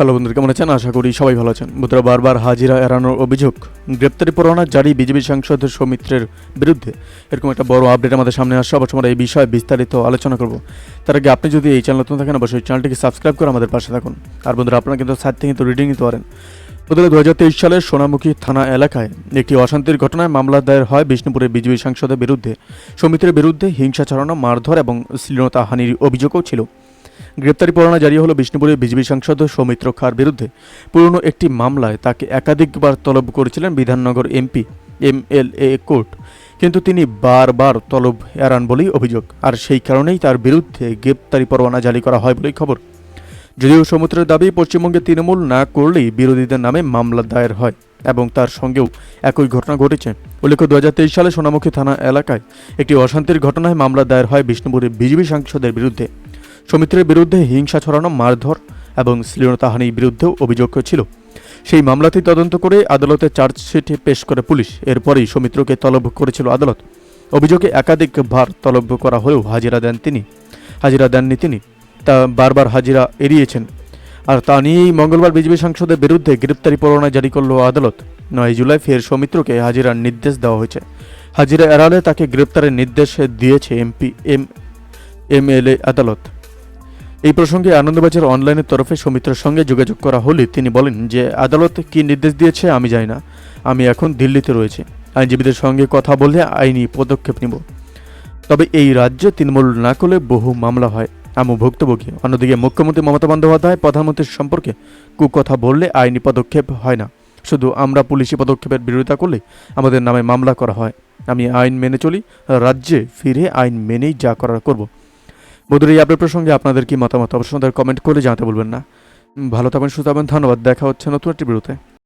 Hello বন্ধুরা, কেমন আছেন? আশা করি সবাই ভালো আছেন। বন্ধুরা, বারবার হাজিরা এড়ানোর অভিযোগ, গ্রেপ্তারি পরোয়ানা জারি বিজেপি সাংসদ সৌমিত্রের বিরুদ্ধে। এরকম একটা বড় আপডেট আমাদের সামনে আসছে অবশ্য আমরা এই বিষয়ে বিস্তারিত আলোচনা করব। তার আগে আপনি যদি এই চ্যানেল নতুন থাকেন, অবশ্যই চ্যানেলটিকে সাবস্ক্রাইব করে আমাদের পাশে থাকুন। আর বন্ধুরা, আপনারা কিন্তু সাইট থেকে কিন্তু রিডিং নিতে পারেন। বন্ধুরা দু সালের সোনামুখী থানা এলাকায় একটি অশান্তির ঘটনায় মামলা দায়ের হয় বিষ্ণুপুরের বিজেপি সাংসদের বিরুদ্ধে। সৌমিত্রের বিরুদ্ধে হিংসা ছড়ানো, মারধর এবং শ্লীলতা হানির অভিযোগও ছিল। গ্রেপ্তারি পরোয়ানা জারি হলো বিষ্ণুপুরের বিজেপি সাংসদ সৌমিত্র খার বিরুদ্ধে। পুরনো একটি মামলায় তাকে একাধিকবার তলব করেছিলেন Bidhannagar MP M L A court. কিন্তু তিনি বারবার তলব এড়ান বলেই অভিযোগ। আর সেই কারণেই তার বিরুদ্ধে গ্রেপ্তারি পরোয়ানা জারি করা হয় বলেই খবর। যদিও সমুদ্রের দাবি, পশ্চিমবঙ্গে তৃণমূল না করলেই বিরোধীদের নামে মামলা দায়ের হয় এবং তার সঙ্গেও একই ঘটনা ঘটেছে। উল্লেখ্য দু হাজার তেইশ সালে সোনামুখী থানা এলাকায় একটি অশান্তির ঘটনায় মামলা দায়ের হয় বিষ্ণুপুরের বিজেপি সাংসদের বিরুদ্ধে। সৌমিত্রের বিরুদ্ধে হিংসা ছড়ানো, মারধর এবং শ্লীলতাহানির বিরুদ্ধেও অভিযোগ ছিল সেই মামলাটি তদন্ত করে আদালতে চার্জশিট পেশ করে পুলিশ। এরপরেই সৌমিত্রকে তলব করেছিল আদালত। অভিযোগে একাধিকবার তলব করা হলেও হাজিরা দেন তিনি। হাজিরা দেননি তিনি। তা বারবার হাজিরা এড়িয়েছেন। আর তা নিয়েই মঙ্গলবার বিজেপি সাংসদের বিরুদ্ধে গ্রেপ্তারি পরোয়ানা জারি করল আদালত। নয় জুলাই ফের সৌমিত্রকে হাজিরার নির্দেশ দেওয়া হয়েছে। হাজিরা এড়ালে তাকে গ্রেপ্তারের নির্দেশ দিয়েছে এমপি, এম এমএলএ আদালত। এই প্রসঙ্গে আনন্দবাজার অনলাইনের তরফে সৌমিত্রের সঙ্গে যোগাযোগ করা হলে তিনি বলেন যে, আদালত কী নির্দেশ দিয়েছে আমি জানি না। আমি এখন দিল্লিতে রয়েছি। আইনজীবীদের সঙ্গে কথা বললে আইনি পদক্ষেপ নিব। তবে এই রাজ্যে তৃণমূল না করলে বহু মামলা হয়। আমি ভুক্তভোগী। অন্যদিকে মুখ্যমন্ত্রী মমতা বন্দ্যোপাধ্যায় প্রধানমন্ত্রীর সম্পর্কে কুকথা বললে আইনি পদক্ষেপ হয় না। শুধু আমরা পুলিশি পদক্ষেপের বিরোধিতা করলে আমাদের নামে মামলা করা হয়। আমি আইন মেনে চলি, রাজ্যে ফিরে আইন মেনেই যা করার করব। বন্ধুরা এই আপডেট প্রসঙ্গে আপনাদের কি মতামত? অবশ্যই কমেন্ট করে জানাতে বলবেন না। ভালো থাকবেন, সুস্থ ধন্যবাদ। দেখা হচ্ছে নতুন একটি বিরুদ্ধে